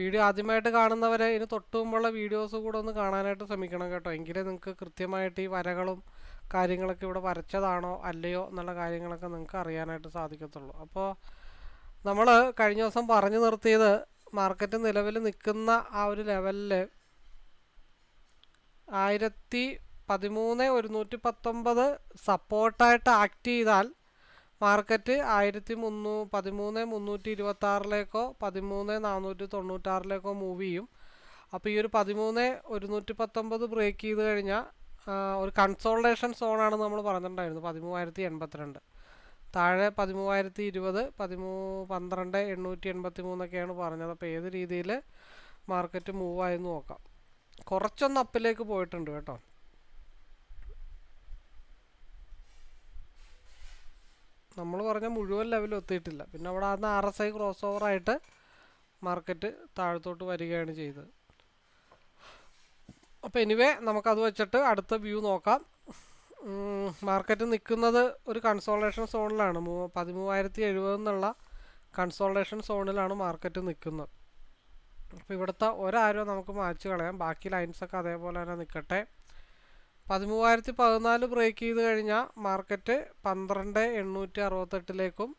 Video ആദ്യമായിട്ട് കാണുന്നവരെ ഇതിന് തൊട്ട് മുമ്പുള്ള വീഡിയോസ് കൂടെ ഒന്ന് കാണാനായിട്ട് ശ്രമിക്കണം കേട്ടോ. എങ്കിലേ നിങ്ങൾക്ക് കൃത്യമായിട്ട് ഈ വരകളും കാര്യങ്ങളൊക്കെ ഇവിടെ വരച്ചതാണോ അല്ലയോ എന്നുള്ള കാര്യങ്ങളൊക്കെ നിങ്ങൾക്ക് അറിയാനായിട്ട് സാധിക്കത്തുള്ളൂ. അപ്പോൾ നമ്മൾ കഴിഞ്ഞ ദിവസം പറഞ്ഞു നിർത്തിയത് മാർക്കറ്റ് നിലവിൽ നിൽക്കുന്ന ആ ഒരു ലെവലിൽ ആയിരത്തി പതിമൂന്ന് ഒരുന്നൂറ്റി പത്തൊമ്പത് സപ്പോർട്ടായിട്ട് ആക്ട് ചെയ്താൽ മാർക്കറ്റ് ആയിരത്തി മുന്നൂ പതിമൂന്ന് മുന്നൂറ്റി ഇരുപത്തി ആറിലേക്കോ പതിമൂന്ന് നാനൂറ്റി തൊണ്ണൂറ്റാറിലേക്കോ മൂവ് ചെയ്യും. അപ്പോൾ ഈ ഒരു പതിമൂന്ന് ഒരുന്നൂറ്റി പത്തൊമ്പത് ബ്രേക്ക് ചെയ്ത് കഴിഞ്ഞാൽ ഒരു കൺസോൾട്ടേഷൻ സോണാണ് നമ്മൾ പറഞ്ഞിട്ടുണ്ടായിരുന്നു പതിമൂവായിരത്തി എൺപത്തിരണ്ട് താഴെ പതിമൂവായിരത്തി ഇരുപത് പതിമൂ പന്ത്രണ്ട് എണ്ണൂറ്റി എൺപത്തി മൂന്നൊക്കെയാണ് പറഞ്ഞത്. അപ്പോൾ ഏത് രീതിയിൽ മാർക്കറ്റ് മൂവ് ആയെന്ന് നോക്കാം. കുറച്ചൊന്ന് അപ്പിലേക്ക് പോയിട്ടുണ്ട് കേട്ടോ. നമ്മൾ പറഞ്ഞ മുഴുവൻ ലെവലും എത്തിയിട്ടില്ല. പിന്നെ അവിടെ അന്ന് R S I cross over ആയിട്ട് മാർക്കറ്റ് താഴത്തോട്ട് വരികയാണ് ചെയ്തത്. അപ്പോൾ എനിവേ നമുക്കത് വെച്ചിട്ട് അടുത്ത വ്യൂ നോക്കാം. മാർക്കറ്റ് നിൽക്കുന്നത് ഒരു കൺസോൾട്ടേഷൻ സോണിലാണ് മൂ പതിമൂവായിരത്തി എഴുപത് എന്നുള്ള കൺസോൾട്ടേഷൻ സോണിലാണ് മാർക്കറ്റ് നിൽക്കുന്നത് അപ്പോൾ ഇവിടുത്തെ ഒരാരോ നമുക്ക് മാച്ച് കളയാം. ബാക്കി ലൈൻസൊക്കെ അതേപോലെ തന്നെ നിൽക്കട്ടെ പതിമൂവായിരത്തി പതിനാല് ബ്രേക്ക് ചെയ്ത് കഴിഞ്ഞാൽ മാർക്കറ്റ് പന്ത്രണ്ട് എണ്ണൂറ്റി അറുപത്തെട്ടിലേക്കും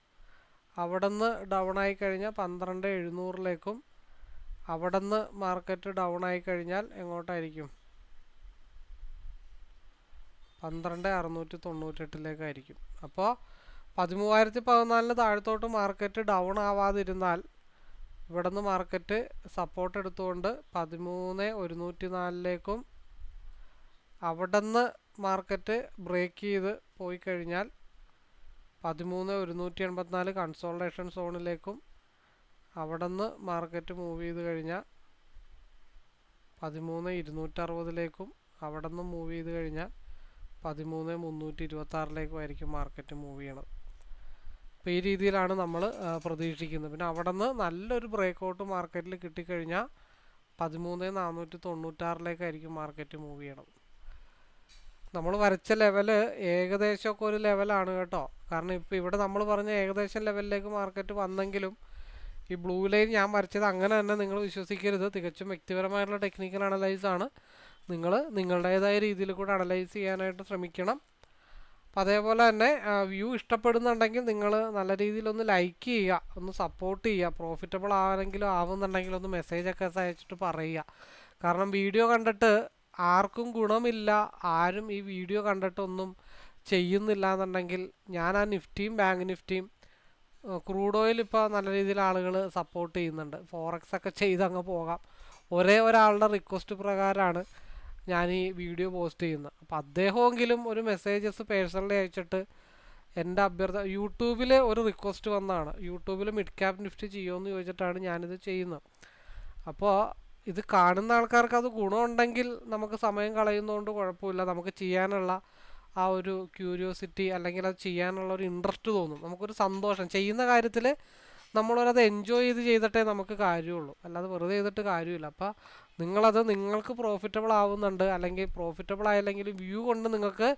അവിടെ നിന്ന് ഡൗൺ ആയി കഴിഞ്ഞാൽ പന്ത്രണ്ട് എഴുന്നൂറിലേക്കും അവിടെ നിന്ന് മാർക്കറ്റ് ഡൗൺ ആയി കഴിഞ്ഞാൽ എങ്ങോട്ടായിരിക്കും? പന്ത്രണ്ട് അറുന്നൂറ്റി തൊണ്ണൂറ്റെട്ടിലേക്കായിരിക്കും അപ്പോൾ പതിമൂവായിരത്തി പതിനാലിന് താഴത്തോട്ട് മാർക്കറ്റ് ഡൗൺ ആവാതിരുന്നാൽ ഇവിടെ നിന്ന് മാർക്കറ്റ് സപ്പോർട്ട് എടുത്തുകൊണ്ട് പതിമൂന്ന് ഒരുന്നൂറ്റി നാലിലേക്കും അവിടെ നിന്ന് മാർക്കറ്റ് ബ്രേക്ക് ചെയ്ത് പോയി കഴിഞ്ഞാൽ പതിമൂന്ന് ഒരുന്നൂറ്റി എൺപത്തിനാല് കൺസോൾട്ടേഷൻ സോണിലേക്കും അവിടെ നിന്ന് മാർക്കറ്റ് മൂവ് ചെയ്ത് കഴിഞ്ഞാൽ പതിമൂന്ന് ഇരുന്നൂറ്ററുപതിലേക്കും അവിടെ നിന്ന് മൂവ് ചെയ്ത് കഴിഞ്ഞാൽ പതിമൂന്ന് മുന്നൂറ്റി ഇരുപത്താറിലേക്കും ആയിരിക്കും മാർക്കറ്റ് മൂവ് ചെയ്യണത്. അപ്പോൾ ഈ രീതിയിലാണ് നമ്മൾ പ്രതീക്ഷിക്കുന്നത്. പിന്നെ അവിടെ നിന്ന് നല്ലൊരു ബ്രേക്കൗട്ട് മാർക്കറ്റിൽ കിട്ടിക്കഴിഞ്ഞാൽ പതിമൂന്ന് നാനൂറ്റി തൊണ്ണൂറ്റാറിലേക്കായിരിക്കും മാർക്കറ്റ് മൂവ് ചെയ്യണത്. നമ്മൾ വരച്ച ലെവൽ ഏകദേശമൊക്കെ ഒരു ലെവലാണ് കേട്ടോ. കാരണം ഇപ്പോൾ ഇവിടെ നമ്മൾ പറഞ്ഞ ഏകദേശം ലെവലിലേക്ക് മാർക്കറ്റ് വന്നെങ്കിലും ഈ ബ്ലൂ ലൈൻ ഞാൻ വരച്ചത് അങ്ങനെ തന്നെ നിങ്ങൾ വിശ്വസിക്കരുത്. തികച്ചും വ്യക്തിപരമായിട്ടുള്ള ടെക്നിക്കൽ അനലൈസ് ആണ്. നിങ്ങൾ നിങ്ങളുടേതായ രീതിയിൽ കൂടെ അനലൈസ് ചെയ്യാനായിട്ട് ശ്രമിക്കണം. അപ്പോൾ അതേപോലെ തന്നെ വ്യൂ ഇഷ്ടപ്പെടുന്നുണ്ടെങ്കിൽ നിങ്ങൾ നല്ല രീതിയിലൊന്ന് ലൈക്ക് ചെയ്യുക. ഒന്ന് സപ്പോർട്ട് ചെയ്യുക. പ്രോഫിറ്റബിൾ ആണെങ്കിലും ആവുന്നുണ്ടെങ്കിൽ ഒന്ന് മെസ്സേജൊക്കെ അയച്ചിട്ട് പറയുക. കാരണം വീഡിയോ കണ്ടിട്ട് ആർക്കും ഗുണമില്ല. ആരും ഈ വീഡിയോ കണ്ടിട്ടൊന്നും ചെയ്യുന്നില്ല എന്നുണ്ടെങ്കിൽ ഞാൻ ആ നിഫ്റ്റിയും ബാങ്ക് നിഫ്റ്റിയും ക്രൂഡ് ഓയിൽ ഇപ്പോൾ നല്ല രീതിയിൽ ആളുകൾ സപ്പോർട്ട് ചെയ്യുന്നുണ്ട്. ഫോറക്സ് ഒക്കെ ചെയ്ത് അങ്ങ് പോകാം. ഒരേ ഒരാളുടെ റിക്വസ്റ്റ് പ്രകാരമാണ് ഞാൻ ഈ വീഡിയോ പോസ്റ്റ് ചെയ്യുന്നത്. അപ്പോൾ അദ്ദേഹമെങ്കിലും ഒരു മെസ്സേജസ് പേഴ്സണലി അയച്ചിട്ട് എന്റെ അഭ്യർത്ഥന യൂട്യൂബിൽ ഒരു റിക്വസ്റ്റ് വന്നതാണ് യൂട്യൂബിൽ മിഡ് ക്യാപ് നിഫ്റ്റി ചെയ്യുമെന്ന് ചോദിച്ചിട്ടാണ് ഞാനിത് ചെയ്യുന്നത്. അപ്പോൾ ഇത് കാണുന്ന ആൾക്കാർക്ക് അത് ഗുണമുണ്ടെങ്കിൽ നമുക്ക് സമയം കളയുന്നതുകൊണ്ട് കുഴപ്പമില്ല. നമുക്ക് ചെയ്യാനുള്ള ആ ഒരു ക്യൂരിയോസിറ്റി അല്ലെങ്കിൽ അത് ചെയ്യാനുള്ള ഒരു ഇൻട്രസ്റ്റ് തോന്നും. നമുക്കൊരു സന്തോഷം. ചെയ്യുന്ന കാര്യത്തിൽ നമ്മളൊരത് എൻജോയ് ചെയ്ത് ചെയ്തിട്ടേ നമുക്ക് കാര്യമുള്ളൂ. അല്ലാതെ വെറുതെ ചെയ്തിട്ട് കാര്യമില്ല. അപ്പോൾ നിങ്ങളത് നിങ്ങൾക്ക് പ്രോഫിറ്റബിൾ ആവുന്നുണ്ട് അല്ലെങ്കിൽ പ്രോഫിറ്റബിൾ ആയില്ലെങ്കിൽ വ്യൂ കൊണ്ട് നിങ്ങൾക്ക്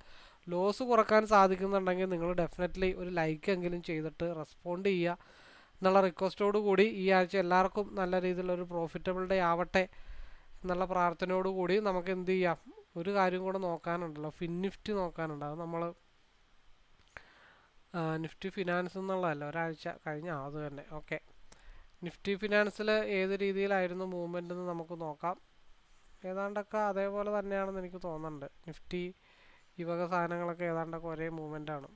ലോസ് കുറയ്ക്കാൻ സാധിക്കുന്നുണ്ടെങ്കിൽ നിങ്ങൾ ഡെഫിനറ്റ്ലി ഒരു ലൈക്ക് എങ്കിലും ചെയ്തിട്ട് റെസ്പോണ്ട് ചെയ്യുക. എന്നുള്ള റിക്വസ്റ്റോട് കൂടി ഈ ആഴ്ച എല്ലാവർക്കും നല്ല രീതിയിലൊരു പ്രോഫിറ്റബിൾ ഡേ ആവട്ടെ എന്നുള്ള പ്രാർത്ഥനയോട് കൂടി നമുക്ക് എന്ത് ചെയ്യാം? ഒരു കാര്യം കൂടെ നോക്കാനുണ്ടല്ലോ. Fin Nifty നോക്കാനുണ്ട്. അത് നമ്മൾ നിഫ്റ്റി ഫിനാൻസ് എന്നുള്ളതല്ല? ഒരാഴ്ച കഴിഞ്ഞ അത് തന്നെ. ഓക്കെ നിഫ്റ്റി ഫിനാൻസിൽ ഏത് രീതിയിലായിരുന്നു മൂവ്മെന്റ് എന്ന് നമുക്ക് നോക്കാം. ഏതാണ്ടൊക്കെ അതേപോലെ തന്നെയാണെന്ന് എനിക്ക് തോന്നുന്നുണ്ട്. നിഫ്റ്റി ഈ വക സാധനങ്ങളൊക്കെ ഏതാണ്ടൊക്കെ ഒരേ മൂവ്മെന്റ് ആണ്.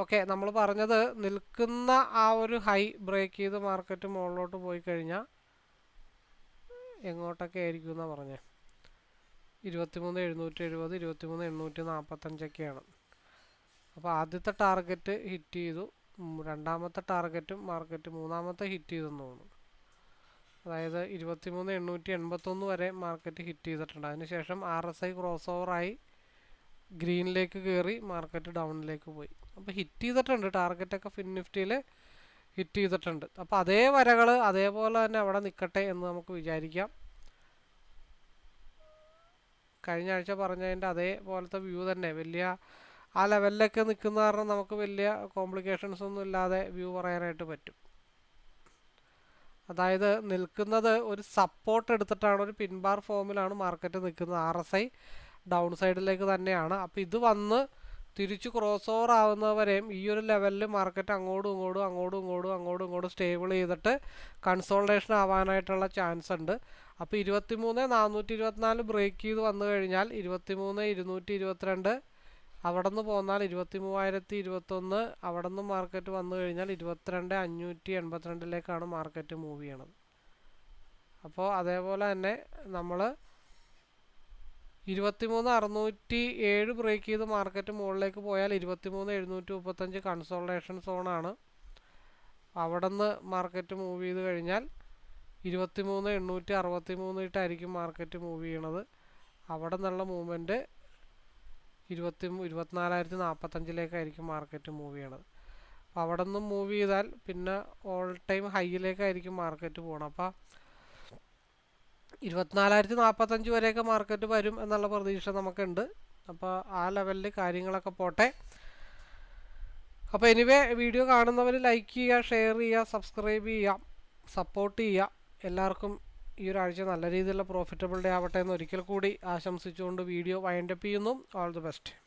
ഓക്കെ നമ്മൾ പറഞ്ഞത് നിൽക്കുന്ന ആ ഒരു ഹൈ ബ്രേക്ക് ചെയ്ത് മാർക്കറ്റ് മുകളിലോട്ട് പോയി കഴിഞ്ഞാൽ എങ്ങോട്ടൊക്കെ ആയിരിക്കും എന്നാണ് പറഞ്ഞത് ഇരുപത്തിമൂന്ന് എഴുന്നൂറ്റി എഴുപത് ഇരുപത്തിമൂന്ന് എണ്ണൂറ്റി നാൽപ്പത്തഞ്ചൊക്കെയാണ് അപ്പോൾ ആദ്യത്തെ ടാർഗറ്റ് ഹിറ്റ് ചെയ്തു. രണ്ടാമത്തെ ടാർഗറ്റും മാർക്കറ്റ് മൂന്നാമത്തെ ഹിറ്റ് ചെയ്തെന്ന് തോന്നുന്നു. അതായത് ഇരുപത്തിമൂന്ന് എണ്ണൂറ്റി എൺപത്തൊന്ന് വരെ മാർക്കറ്റ് ഹിറ്റ് ചെയ്തിട്ടുണ്ട്. അതിനുശേഷം ആർ എസ് ഐ ക്രോസ് ഓവറായി ഗ്രീനിലേക്ക് കയറി മാർക്കറ്റ് ഡൗണിലേക്ക് പോയി. അപ്പോൾ ഹിറ്റ് ചെയ്തിട്ടുണ്ട് ടാർഗറ്റൊക്കെ ഫിൻ നിഫ്റ്റിയിൽ ഹിറ്റ് ചെയ്തിട്ടുണ്ട്. അപ്പോൾ അതേ വരകൾ അതേപോലെ തന്നെ അവിടെ നിൽക്കട്ടെ എന്ന് നമുക്ക് വിചാരിക്കാം. കഴിഞ്ഞ ആഴ്ച പറഞ്ഞതിന്റെ അതേപോലത്തെ വ്യൂ തന്നെ. വലിയ ആ ലെവലിലൊക്കെ നിൽക്കുന്ന കാരണം നമുക്ക് വലിയ കോംപ്ലിക്കേഷൻസ് ഒന്നും ഇല്ലാതെ വ്യൂ പറയാനായിട്ട് പറ്റും. അതായത് നിൽക്കുന്നത് ഒരു സപ്പോർട്ട് എടുത്തിട്ടാണ് ഒരു പിൻബാർ ഫോമിലാണ് മാർക്കറ്റ് നിൽക്കുന്നത്. ആർ എസ് ഐ ഡൗൺ സൈഡിലേക്ക് തന്നെയാണ്. അപ്പോൾ ഇത് വന്ന് തിരിച്ച് ക്രോസ് ഓവർ ആവുന്നവരെയും ഈ ഒരു ലെവലിൽ മാർക്കറ്റ് അങ്ങോട്ടും ഇങ്ങോട്ടും അങ്ങോട്ടും ഇങ്ങോട്ടും അങ്ങോട്ടും ഇങ്ങോട്ടും സ്റ്റേബിൾ ചെയ്തിട്ട് കൺസോൾട്ടേഷൻ ആവാനായിട്ടുള്ള ചാൻസ് ഉണ്ട്. അപ്പോൾ ഇരുപത്തി മൂന്ന് നാനൂറ്റി ഇരുപത്തിനാല് ബ്രേക്ക് ചെയ്ത് വന്നു കഴിഞ്ഞാൽ ഇരുപത്തി മൂന്ന് ഇരുന്നൂറ്റി ഇരുപത്തിരണ്ട് അവിടെ നിന്ന് പോന്നാൽ ഇരുപത്തി മൂവായിരത്തി ഇരുപത്തൊന്ന് അവിടെ നിന്ന് മാർക്കറ്റ് വന്നു കഴിഞ്ഞാൽ ഇരുപത്തിരണ്ട് അഞ്ഞൂറ്റി എൺപത്തിരണ്ടിലേക്കാണ് മാർക്കറ്റ് മൂവ് ചെയ്യണത്. അപ്പോൾ അതേപോലെ തന്നെ നമ്മൾ ഇരുപത്തിമൂന്ന് അറുന്നൂറ്റി ഏഴ് ബ്രേക്ക് ചെയ്ത് മാർക്കറ്റ് മുകളിലേക്ക് പോയാൽ ഇരുപത്തിമൂന്ന് എഴുന്നൂറ്റി മുപ്പത്തഞ്ച് കൺസോൾട്ടേഷൻ സോണാണ് അവിടെ നിന്ന് മാർക്കറ്റ് മൂവ് ചെയ്ത് കഴിഞ്ഞാൽ ഇരുപത്തിമൂന്ന് എണ്ണൂറ്റി അറുപത്തി മൂന്നിട്ടായിരിക്കും മാർക്കറ്റ് മൂവ് ചെയ്യണത്. അവിടെ നിന്നുള്ള മൂവ്മെന്റ് ഇരുപത്തി ഇരുപത്തിനാലായിരത്തി നാൽപ്പത്തഞ്ചിലേക്കായിരിക്കും മാർക്കറ്റ് മൂവ് ചെയ്യണത്. അപ്പോൾ അവിടെ നിന്നും മൂവ് ചെയ്താൽ പിന്നെ ഓൾ ടൈം ഹൈയിലേക്കായിരിക്കും മാർക്കറ്റ് പോകണം അപ്പോൾ ഇരുപത്തിനാലായിരത്തി നാൽപ്പത്തഞ്ച് വരെയൊക്കെ മാർക്കറ്റ് വരും എന്നുള്ള പ്രതീക്ഷ നമുക്കുണ്ട്. അപ്പോൾ ആ ലെവലിൽ കാര്യങ്ങളൊക്കെ പോട്ടെ. അപ്പോൾ എനിവേ വീഡിയോ കാണുന്നവർ ലൈക്ക് ചെയ്യുക ഷെയർ ചെയ്യുക സബ്സ്ക്രൈബ് ചെയ്യുക സപ്പോർട്ട് ചെയ്യുക. എല്ലാവർക്കും ഈ ഒരാഴ്ച നല്ല രീതിയിലുള്ള പ്രോഫിറ്റബിൾ ഡേ ആവട്ടെ എന്ന് ഒരിക്കൽ കൂടി ആശംസിച്ചുകൊണ്ട് വീഡിയോ വൈൻഡപ്പ് ചെയ്യുന്നു. All the best